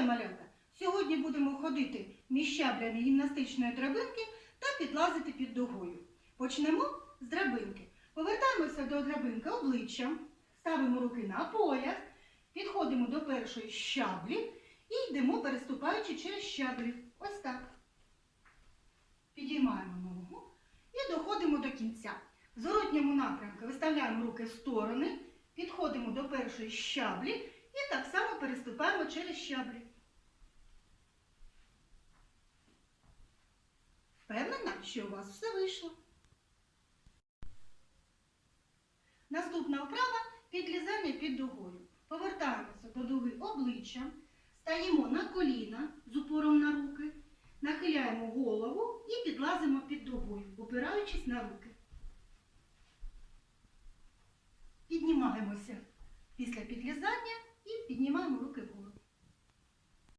Вітаю, малята! Сьогодні будемо ходити між щаблями гімнастичної драбинки та підлазити під дугою. Почнемо з драбинки. Повертаємося до драбинки обличчям, ставимо руки на пояс, підходимо до першої щаблі і йдемо, переступаючи через щаблі. Ось так. Підіймаємо ногу і доходимо до кінця. В зворотньому напрямку виставляємо руки в сторони, підходимо до першої щаблі так само переступаємо через щаблі. Впевнена, що у вас все вийшло. Наступна вправа підлізання під дугою. Повертаємося до дуги обличчям, стаємо на коліна з упором на руки, нахиляємо голову і підлазимо під дугою, опираючись на руки. Піднімаємося після підлізання